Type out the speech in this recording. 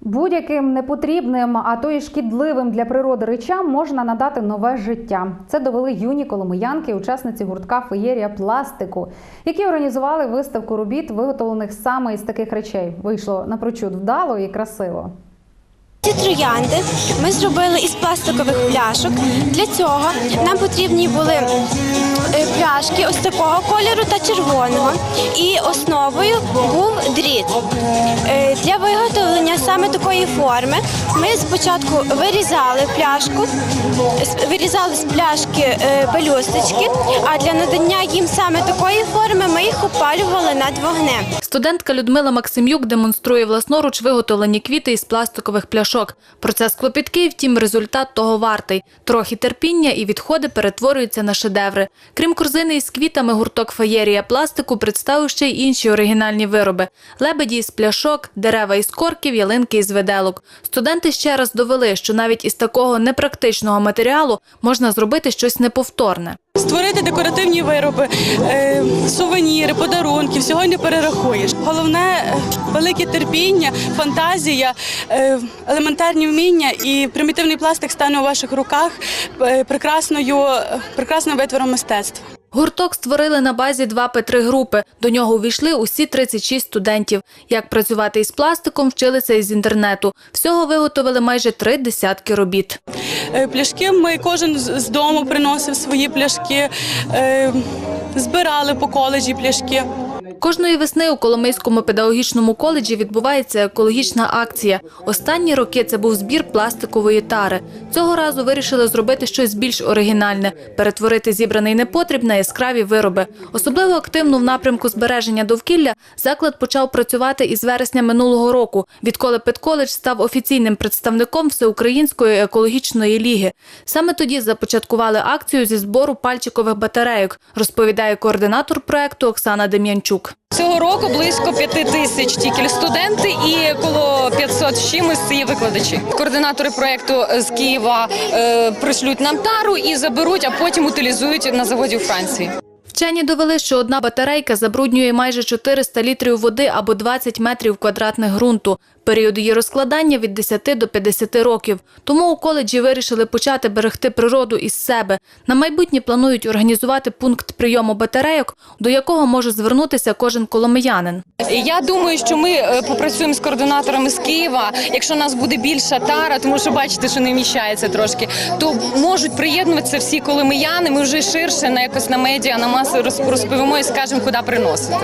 Будь-яким непотрібним, а то й шкідливим для природи речам можна надати нове життя. Це довели юні коломиянки, учасниці гуртка Феєрія пластику, які організували виставку робіт, виготовлених саме із таких речей. Вийшло напрочуд вдало і красиво. Ці троянди ми зробили із пластикових пляшок. Для цього нам потрібні були пляшки ось такого кольору та червоного. І основою був дріт. Е, Для виготовлення саме такої форми ми спочатку вирізали пляшку, вирізали з пляшки е, пелюсточки, а для надання їм саме такої форми ми їх опалювали над вогнем. Студентка Людмила Максимюк демонструє власноруч виготовлені квіти із пластикових пляшок. Процес клопіткий, втім, результат того вартий. Трохи терпіння і відходи перетворюються на шедеври. Крім корзини із квітами, гурток феєрія пластику представив ще й інші оригінальні вироби: лебеді із пляшок, дерева із корків, ялинки із виделок. Студенти ще раз довели, що навіть із такого непрактичного матеріалу можна зробити щось неповторне. Створити декоративні вироби, е, сувеніри, подарунки, всього не перерахуєш. Головне е, велике терпіння, фантазія, е, елементарні вміння і примітивний пластик стане у ваших руках прекрасною, прекрасним витвором мистецтва. Гурток створили на базі 2П3 групи. До нього увійшли усі 36 студентів. Як працювати із пластиком, вчилися із інтернету. Всього виготовили майже три десятки робіт. Е, Пляшки ми кожен з з дому приносив свої пляшки, е, збирали по коледжі пляшки. Кожної весни у Коломийському педагогічному коледжі відбувається екологічна акція. Останні роки це був збір пластикової тари. Цього разу вирішили зробити щось більш оригінальне перетворити зібраний непотріб на яскраві вироби. Особливо активно в напрямку збереження довкілля заклад почав працювати із вересня минулого року, відколи педколедж став офіційним представником Всеукраїнської екологічної ліги. Саме тоді започаткували акцію зі збору пальчикових батарейок, розповідає координатор проекту Оксана Дем'янчук. Цього року близько п'яти тисяч тільки студенти і коло 500 з чимось є викладачі. Координатори проекту з Києва е, пришлють нам тару і заберуть, а потім утилізують на заводі у Франції. Вчені довели, що одна батарейка забруднює майже 400 літрів води або 20 метрів квадратних ґрунту. Період її розкладання від 10 до 50 років. Тому у коледжі вирішили почати берегти природу із себе. На майбутнє планують організувати пункт прийому батарейок, до якого може звернутися кожен коломиянин. Я думаю, що ми е, попрацюємо з координаторами з Києва. Якщо нас буде більша тара, тому що бачите, що не вміщається трошки, то можуть приєднуватися всі коломияни. Ми вже ширше на якось на медіа, на роз- розповімо і скажемо, куди приносити.